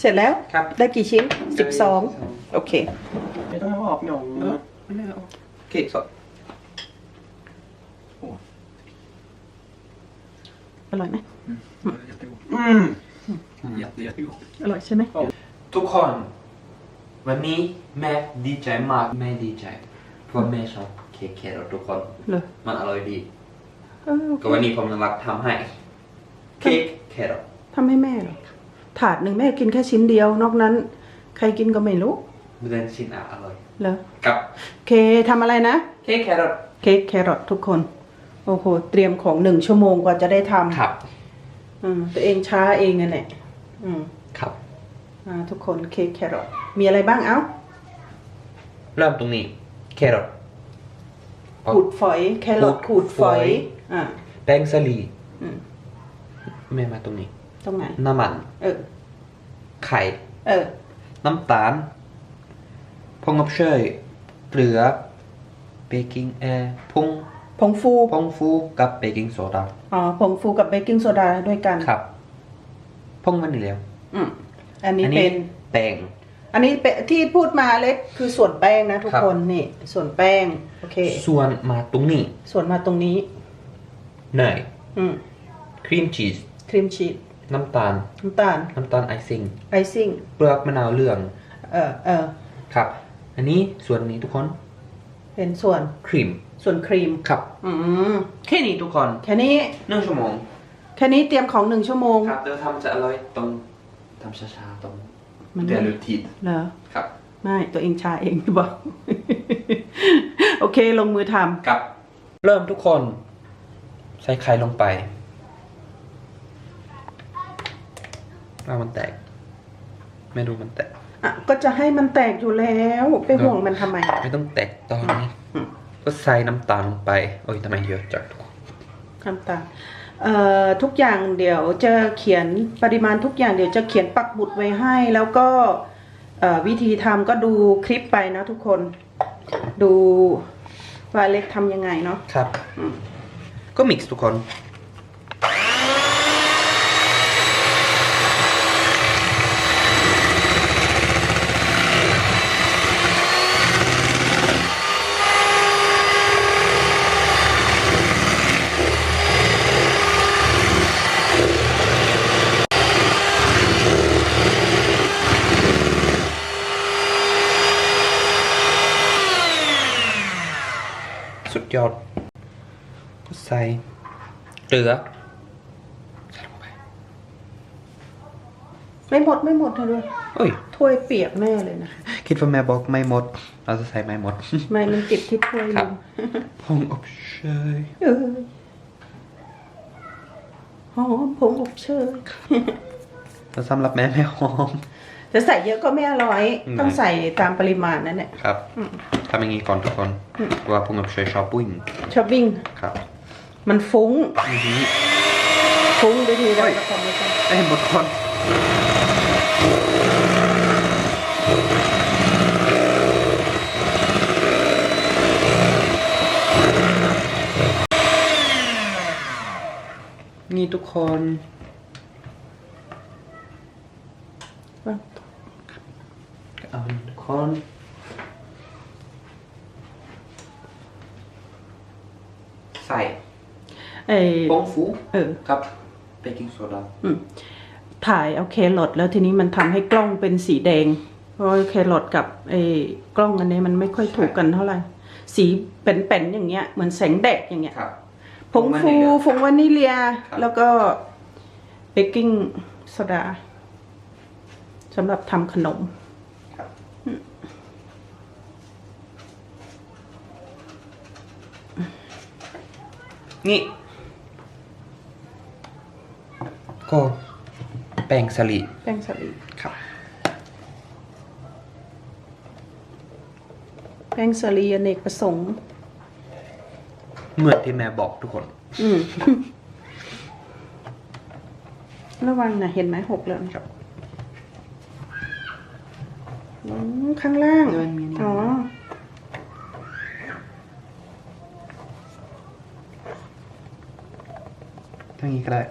เสร็จแล้วครับ ได้กี่ชิ้นสิบสองโอเค ไม่ต้องเอาออกหนองนะโอเคสดอร่อยไหมอืมยัดยัดอยู่อร่อยใช่ไหมทุกคน วันนี้แม่ดีใจมากแม่ดีใจเพราะแม่ชอบเค้กแครอททุกคนเลยมันอร่อยดี เออโอเคก็วันนี้ผมจะรักทำให้ เค้กแครอททำให้แม่เหรอ ถาดหนึ่งแม่กินแค่ชิ้นเดียวนอกนั้น ใครกินก็ไม่รู้มันเป็นชิ้นอะอร่อยเหรอกับโอเคทำอะไรนะ เค้กแครอทเค้กแครอททุกคน โอ้โห เตรียมของหนึ่งชั่วโมงกว่าจะได้ทำครับ อืมตัวเองช้าเองนั่นแหละอืมครับอ่าทุกคนเค้กแครอทมีอะไรบ้างเอ้าเริ่มตรงนี้ แครอท ขูดฝอย แครอทขูขูดดฝฝออย ย อ่าแป้งสาลีอืม แม่มาตรงนี้ ตรงไหน น้ำมัน เออ ไข่ เออ น้ำตาลผงอบเชยเกลือเบกกิ้งเออผงผงฟูผงฟูกับเบกกิ้งโซดาอ๋อผงฟูกับเบกกิ้งโซดาด้วยกันครับผงมันนี่แล้วอืมอันนี้อัเป็นแป้งอันนี้เป็นที่พูดมาเล็กคือส่วนแป้งนะ ทุกครับคนนี่ ส่วนแป้งโอเค ส่วนมาตรงนี้ ส่วนมาตรงนี้เนยอืมครีมชีสครีมชีส น้ำตาล น้ำตาล น้ำตาลไอซิ่ง ไอซิ่ง เปลือกมะนาวเหลือง เออเออครับ อันนี้ส่วนนี้ทุกคน เป็นส่วนครีม ส่วนครีม ครับ อืม แค่นี้ทุกคน แค่นี้หนึ่งชั่วโมง แค่นี้เตรียมของหนึ่งชั่วโมง ครับเดี๋ยวทำจะอร่อยตรงทำช้าๆตรงมันเดลูทีดเหรอ ครับ ไม่ตัวเองชาเองหรือเปล่าโอเคลงมือทำ ครับ เริ่มทุกคน ใส่ไข่ลงไป เอามันแตก ไม่รู้มันแตก อะก็จะให้มันแตกอยู่แล้ว ไปห่วงมันทำไม ไม่ต้องแตกตอนนี้ อืม ก็ใส่น้ำตาลลงไป โอ้ยทำไมเยอะจังทุกคนน้ำตาลเอ่อทุกอย่างเดี๋ยวจะเขียนปริมาณทุกอย่างเดี๋ยวจะเขียนปักหมุดไว้ให้ แล้วก็เอ่อวิธีทำก็ดูคลิปไปนะทุกคน ดูว่าเล็กทำยังไงเนาะ ครับ อืม ก็มิกซ์ทุกคน สุดยอด ก็ใส่เกลือใส่ลงไปไม่หมดไม่หมดเลยด้วยเอ้ย ถ้วยเปียกแม่เลยนะคิดว่าแม่บอกไม่หมด เราจะใส่ไม่หมด ไม่มันติดที่ถ้วยครัลุบงผงอบเชยเออหอมผงอบเชยแล้วสำหรับแม่แม่หอม จะใส่เยอะก็ไม่อร่อย อืม ต้องใส่ตามปริมาณนั่นแหละ ครับอืมทำอย่างนี้ก่อนทุกคนอืมเพราะว่าผงอบเชยชอบปุ้งชอบวิ่งครับมันฟุ้ง อือฮึฟุ้งวิธีเราก็ทำไม่ได้ได้หมดคนนี่ทุกคน เอาทุกคนใส่ไอ้ผงฟูเออกับเบกกิ้งโซดาอืมถ่ายเอาแครอทแล้วทีนี้มันทำให้กล้องเป็นสีแดง เพราะว่าแครอทกับไอ้กล้องอันนี้มันไม่ค่อยถูกกันเท่าไหร่ สีเป็นๆอย่างเงี้ย เหมือนแสงแดดอย่างเงี้ยครับผงฟูผงวานิเลียครับแล้วก็เบกกิ้งโซดาสำหรับทำขนม ครับ นี่ก็แป้งสลีแป้งสาลีครับ แป้งสาลีอเนกประสงค์ เหมือนที่แม่บอกทุกคน อืม ระวังนะเห็นไหมหกแล้วนะครับอืมข้างล่าง เออมันมีนี่อ๋อางนี้ก็ได้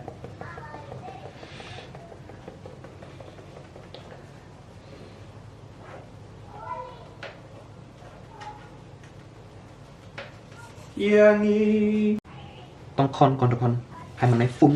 อย่างนี้ต้องคอนก่อนทุกคนให้มันไม่ฟุ้ง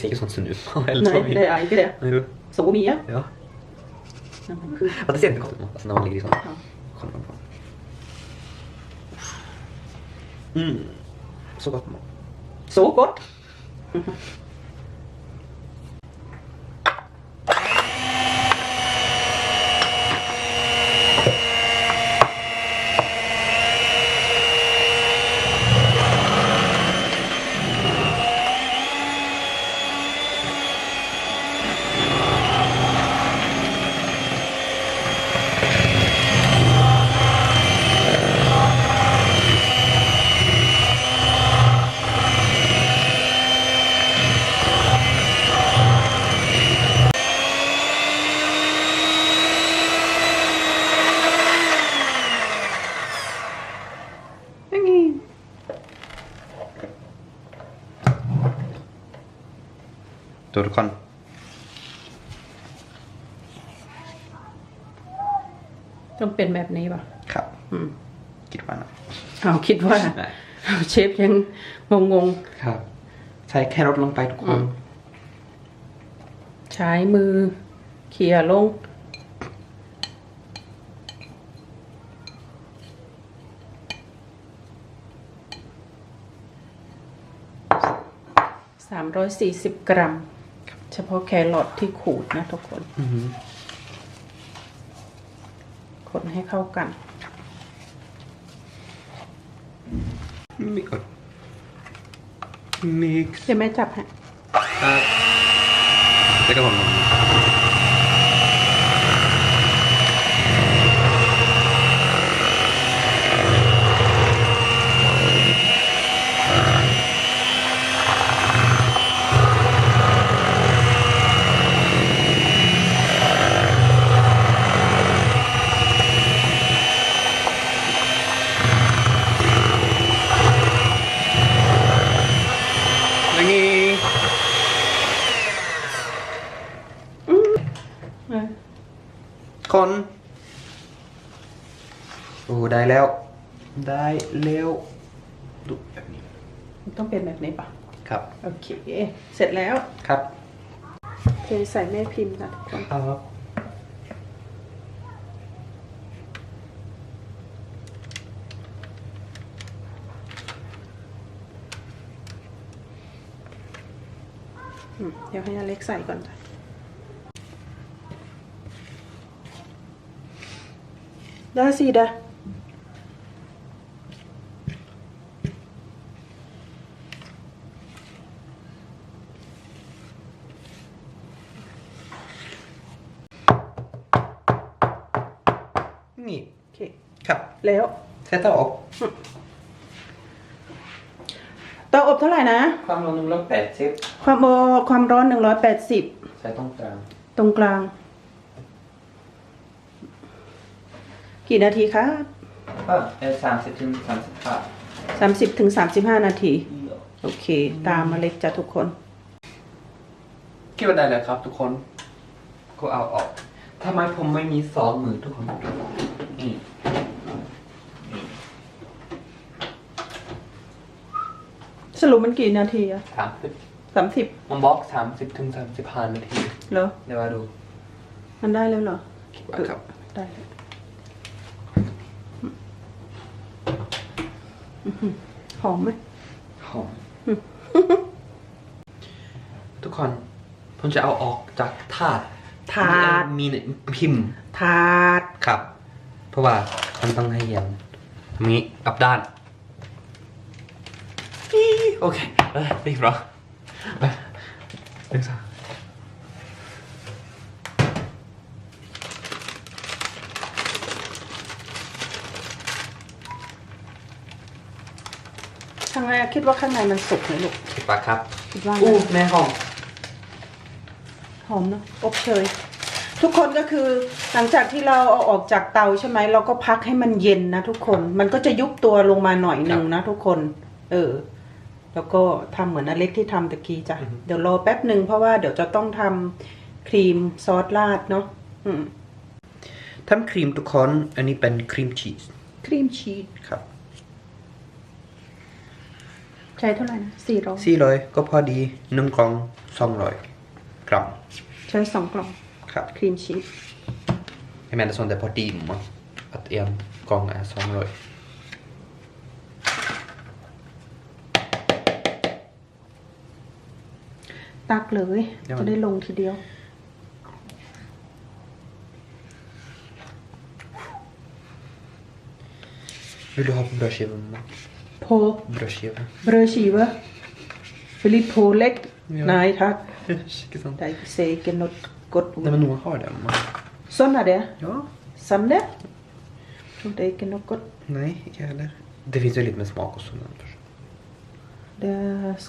ser ju sånt sunt ut. Eller ไหน tar vi- ได้อะไรก็ได้ Nej, du. สูมีอะ Ja. น้ำมันคือ Ja, det ser inte gott ut. Alltså när man ligger i sånt. Ja. Kolla på den. Mm. Så gott. man. โซกด ตัวทุกคนต้องเป็นแบบนี้ป่ะ ครับ อืม คิดว่านะเอาคิดว่าได้เชฟยังงงครับใส่แครอทลงไปทุกคนๆใช้มือเขี่ยลง สามร้อยสี่สิบกรัม เฉพาะแครอทที่ขูดนะทุกคนอือหือคนให้เข้ากัน มิกซ์มิกซ์เดี๋ยวแม่จับให้แล้วก็ผมลงอย่างนี้ เออ คนโอ้ ได้แล้ว ได้แล้วดูแบบนี้มันต้องเป็นแบบนี้ปะครับ โอเค เสร็จแล้วครับเทใส่แม่พิมพ์นะทุกคนครับอืมเดี๋ยวให้อเล็กใส่ก่อนจ้ะได้สิดา นี่โอเคครับแล้วใช้เตาอบเตาอบเท่าไหร่นะ ความร้อนหนึ่งร้อยแปดสิบความโอความร้อน180ใช้ตรงกลางตรงกลาง กี่นาทีครับก็สามสิบถึงสามสิบห้า30ถึง35นาที โอเค ตามมาเล็กจ้ะทุกคน คิดว่าได้แล้วครับ ทุกคน ก็เอาออกทำไมผมไม่มีสองมือทุกคน สรุปมันกี่นาทีอะสามสิบ30มันบล็อกสามสิบถึงสามสิบห้านาทีเหรอ เดี๋ยวมาดูมันได้แล้วเหรอ คิดว่าครับ ได้แล้วอื้อหือหอมไหม หอม ทุกคนผผมจะเอาออกจากถาดถาด มีพิมพ์ ถาด ครับ เพราะว่ามันต้องให้เย็นทำนี้กลับด้านอี โอเคเอ้ยรีบเหรอไปเรื่องซะข้างในคิดว่าข้างในมันสุกไหมลูกคิดปะครับ คิดว่าอู้นะแม่ห้องหอมเนอะอบเชย ทุกคนก็คือหลังจากที่เราเอาออกจากเตาใช่ไหมเราก็พักให้มันเย็นนะทุกคนมันก็จะยุบตัวลงมาหน่อยหนึ่งนะทุกคน เออ แล้วก็ทำเหมือนอเล็กที่ทำตะกี้จ้ะ เดี๋ยวรอแป๊บหนึ่งเพราะว่าเดี๋ยวจะต้องทำครีมซอสราดเนาะอืมทำครีมทุกคนอันนี้เป็นครีมชีส ครีมชีสครับ ใช้เท่าไหร่นะสี่ร้อยสี่ร้อยก็พอดีหนึ่งกล่องสองร้อยกรัม ใช้สองกล่อง ครับ ครีมชีส Jag menar sånt där på dimma. Att en gång är som röj. ตักเลย เดี๋ยวจะได้ลงทีเดียว Vill du ha på brödskiva mamma? โพ Brödskiva. เบรชีวะฟิลิปโพเล็ก Ja. นายทัก Inte sant? ไดเซกันนดกด Nej men någon har det mamma. ส้นอะไร Ja. ซัมเด้ไดกันนดกด Nej, inte heller. Det finns ju lite med smak och sånt. Anders. เดส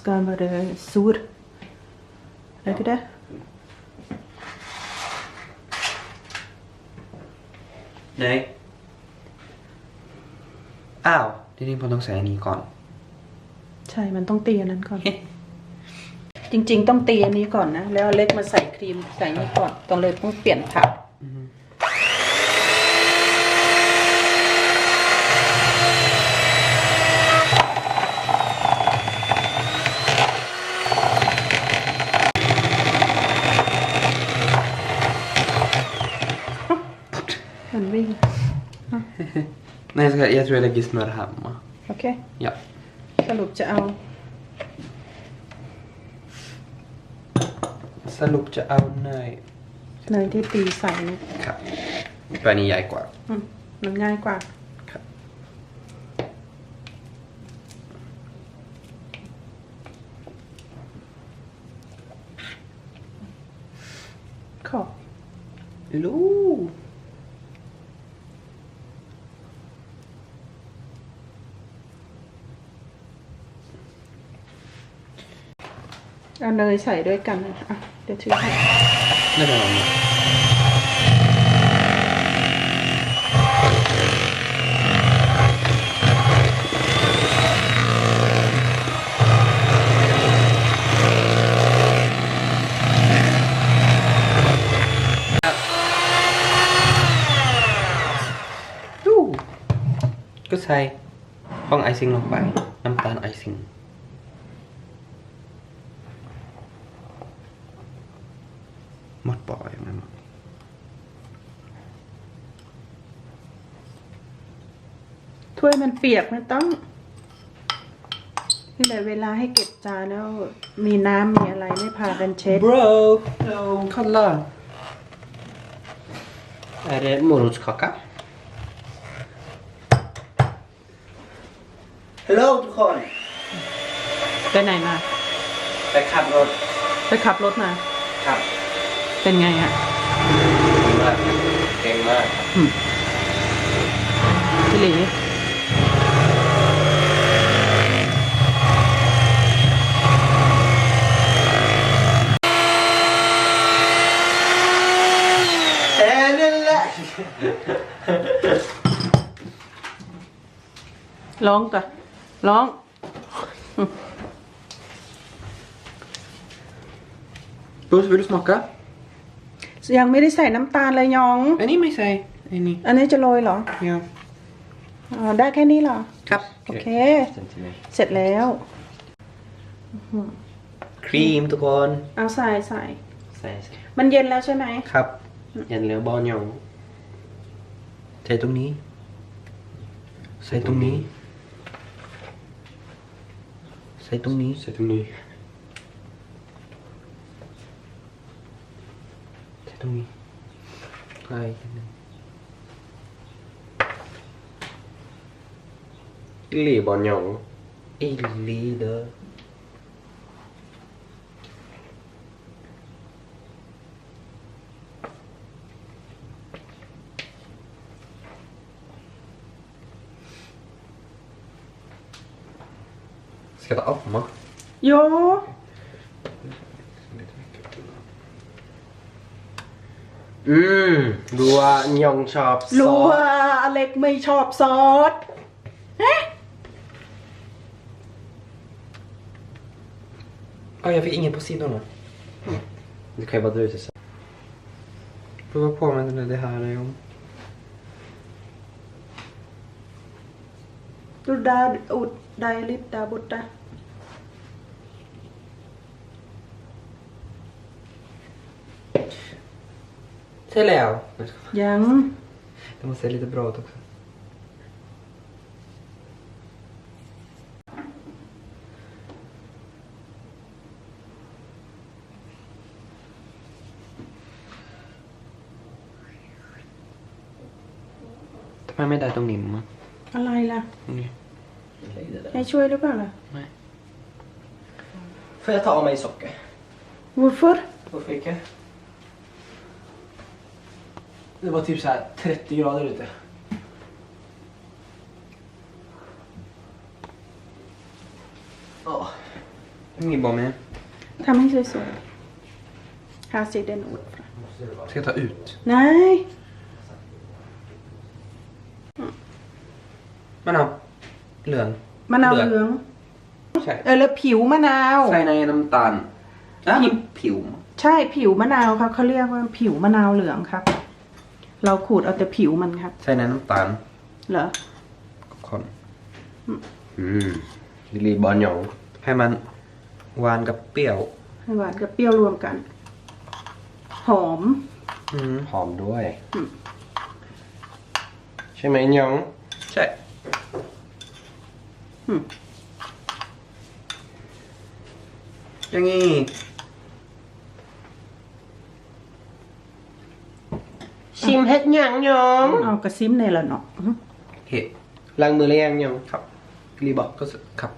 กามาเดซูรอะไรก็ได้ Nej. Ow, det är din på någon säga ni kan. ใช่ มันต้องตีอันนั้นก่อน จริง ๆ ต้องตีอันนี้ก่อนนะ แล้วเอาเล็กมาใส่ครีมใส่นี่ก่อน ต้องเลยต้องเปลี่ยนถักมันวิ่ง Nej, jag, ska, jag tror jag lägger smör hemma. โอเค Ja. สรุปจะเอา Salopp till au nej. เนยที่ตีใส่นะครับตัวนี้ใหญ่กว่าอืมมันง่ายกว่าครับขอบลู เอาเนยใส่ด้วยกันนะอะเดี๋ยวถือให้นั่นแหละดูก็ใส่ฟองไอซิ่งลงไป น้ำตาลไอซิ่ง หมดบ่อยไหมหมด ถ้วยมันเปียกไม่ต้องนี่แหละเวลาให้เก็บจานแล้ว มีน้ำมีอะไรไม่พากันเช็ด Bro! Kolla! Är det morotskaka? Hello ทุกคนไปไหนมา ไปขับรถไปขับรถมา ครับเป็นไงอะดีมากครับเก่งมากครับพี่หลี แค่นั้นแหละ ร้องก่ะร้อง Puss, vill du smaka? ยังไม่ได้ใส่น้ำตาลเลยยอง En i mig säg. En i. อันนี้จะโรยเหรอ Ja. อ๋อได้แค่นี้เหรอ Kapp. โอเค Sen till mig. เสร็จแล้ว Krim ทุกคนเอาใส่ใส่ Säg, säg. มันเย็นแล้วใช่ไหม ครับ Gäller barn jag. ใส่ตรงนี้ ใส่ตรงนี้ ใส่ตรงนี้ Säg till mig. ตรงนี้ใช่อิลลี่บอลยองอิลีเดอ Ska jag ta av mig? โย อืมดูว่ายองชอบซ รู้ อส ว่าอเล็กไม่ชอบซอส Ja, jag fick ingen på sidorna. Det kan ju vara där ute sen. Prova på med det här en gång. ดูดาอุดไดลิปดาบุตตา Till Leo. ยัง Det måste se lite bra ut också. Ta med mig där de nimma. อะไรล่ะ Mm. ให้ช่วยหรือเปล่าล่ะ Får jag ta av mig socker? Varför? Varför inte? Det var typ så här 30 grader ute. Ja. Ingen bara med. ทำให้สวยๆ Här ser den ut. Ska jag ta ut? Nej, Men ja. Lön. มะนาวเหลือง ใช่เออแล้วผิวมะนาว ใส่ในน้ำตาลอะผิว ใช่ผิวมะนาวครับเขาเรียกว่าผิวมะนาวเหลืองครับ เราขูดเอาแต่ผิวมันครับใส่ในน้ำตาลเหรอคนอืมลิลลี่บอลยองให้มันหวานกับเปรี้ยว ให้หวานกับเปรี้ยวรวมกัน หอมอืมหอมด้วยอืมใช่ไหมยองใช่อืมอย่างงี้ ชิมเฮ็ดยังยองเอากระซิมในละเนาะอื้อเห็ดล้างมือหรือยังยองครับ รีบอกก็สครับ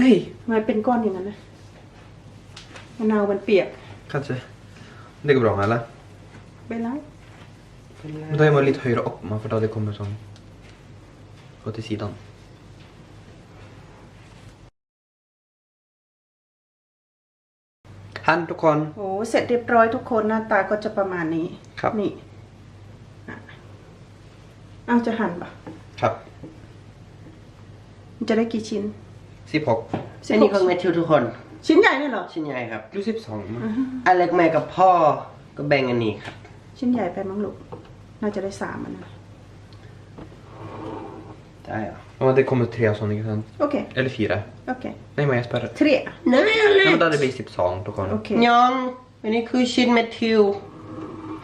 นี่ทำไมเป็นก้อนอย่างนั้นนะมะนาวมันเปียก kanske det går bra eller? ไปแล้ว Men då är man lite högre upp man för då det kommer som gå till sidan. Han ทุกคน โอ้เสร็จเรียบร้อยทุกคนหน้าตาก็จะประมาณนี้ครับ นี่อะเอาจะหั่นปะครับมันจะได้กี่ชิ้นสิบหกอันนี้ของแมทธิวทุกคน ชิ้นใหญ่เลยเหรอ ชิ้นใหญ่ครับหรือสิบสองมั้งอเล็กแม่กับพ่อก็แบ่งอันนี้ครับ ชิ้นใหญ่ไปมั้งลูก น่าจะได้สามอันนะ ได้เหรอ Ja, det kommer tre sådana inte sant? โอเค Eller fyra. โอเค Nej men jag spärrar. tre นั่นอเล็ Nej ก men då hade det blivit typ sång ทุกคนโอเคยองอันนี้คือชิ้นแมทธิว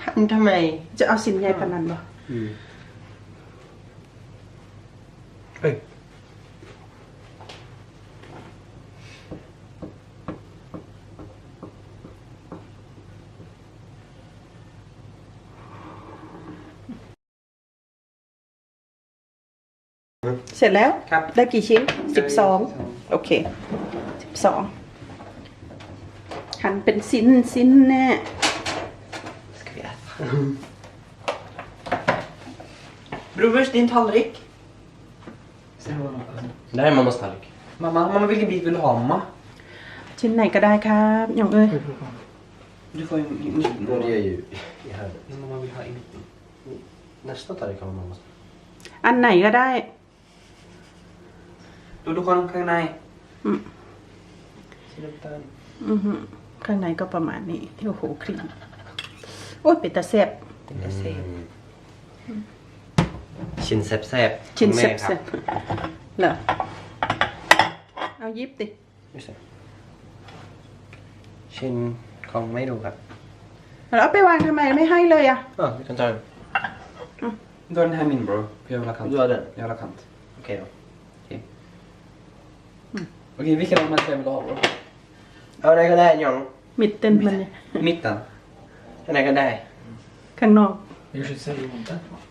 หั่นทำไม จะเอาสินใหญ่ปานนั้นบ่ เฮ้ย เสร็จแล้วครับ ได้กี่ชิ้นสิบสองโอเคสิบสองหั่นเป็นสิ้นสิ้นแน่ Ska vi äta? Brors, din tallrik. Det här är mammas tallrik. Mamma, mamma vilken bit vill du ha mamma? ชิ้นไหนก็ได้ครับหยองเอ้ย Du får ju i mitten. Det är ju i hörnet. Mamma vill ha i mitten. Nästa tallrik har mammas. อันไหนก็ได้ ดูทุกคนข้างในอืมสีน้ำตาลอือหือข้างในก็ประมาณนี้โอ้โหครีมโอ้ยเป็ดตาแซ่บ Jag ser. ชิ้นแซ่บๆชิ้นของแซ่แม่บครับๆเหรอเอายิบดิ Just det. ชิ้นของไม่ดูครับแล้วเอาไปวางทำไมไม่ให้เลยอะ Ja, vi kan ta den. Du har den här min bro. Jag vill ha kant. Du har den? Jag vill ha kant. Okej då. Okej, vilken av de här tre vill du ha bro? Ja, det är den, Jong. มิดเต้นมันเนี่ย Mitten. ข้างในก็ได้ ข้างนอก You should say you want that one.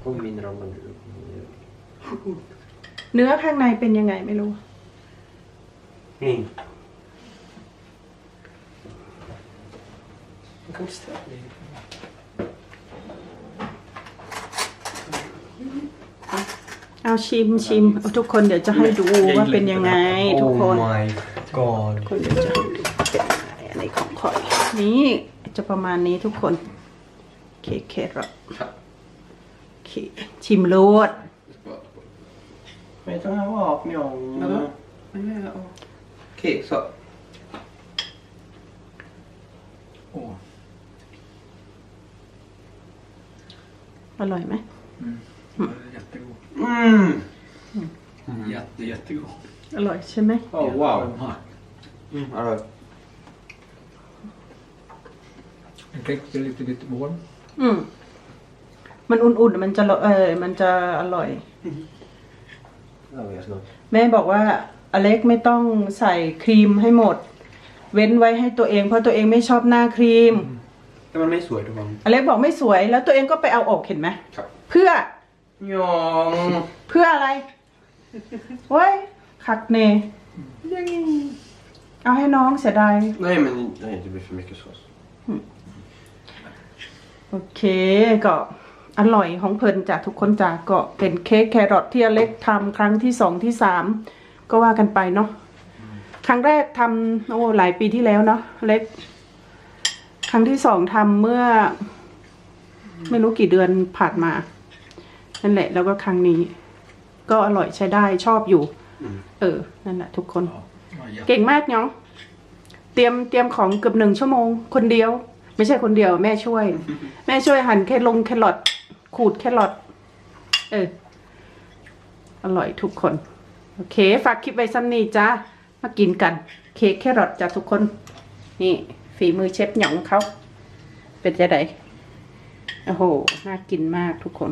พวกมินเรามันเนื้อข้างในเป็นยังไงไม่รู้ นี่มันก็สตาร์ท เลยเอาชิมชิมเอาทุกคนเดี๋ยวจะให้ดูว่าเป็นยังไง ทุกคนโอ้ my god คนเดี๋ยวจะให้ดูเป็นยังไงอันนี้ของข่อย นี่จะประมาณนี้ทุกคนเคกเครอทโอเคชิมรสไม่ต้องเอาออกไม่ออก Okej, så. Åh. อร่อยไหม Det är jättegod. อืม Jätte, jättegod. อร่อยใช่ไหมโอ้ว้า ว De här. อืมอร่อย Den täckte lite, lite varm. อืม มันอุ่นๆ มันจะเออมันจะอร่อยอร่อยสนุกแม่บอกว่าอเล็กไม่ต้องใส่ครีมให้หมด เว้นไว้ให้ตัวเองเพราะตัวเองไม่ชอบหน้าครีม Det var mig så det var. อเล็กบอกไม่สวยแล้วตัวเองก็ไปเอาออกเห็นไหม ครับ เพื่อ ยองเพื่ออะไรเว้ยขัดเนเอาให้น้องเสียดาย Nej men nej, det blir för mycket sås โอเคก็อร่อยของเพลินจากทุกคนจากก็เป็นเค้กแครอทที่อเล็กทำครั้งที่สองที่สามก็ว่ากันไปเนาะครั้งแรกทำโอ้หลายปีที่แล้วเนาะอเล็ก ครั้งที่สองทำเมื่อ ไม่รู้กี่เดือนผ่านมา นั่นแหละ แล้วก็ครั้งนี้ ก็อร่อยใช้ได้ชอบอยู่ เออ นั่นแหละทุกคน Ja, jätte... เก่งมากน้องเตรียมเตรียมของเกือบหนึ่งชั่วโมง คนเดียว ไม่ใช่คนเดียว แม่ช่วย แม่ช่วยหั่นแค่ลงแครอทขูดแครอทเออ อร่อยทุกคน โอเค ฝากคลิปไว้ซ้ำนี้จ้ามากินกัน เค้กแครอทจ้าทุกคน นี่ฝีมือเชฟหยองเขา เป็นจะไดโอ้โห น่ากินมากทุกคน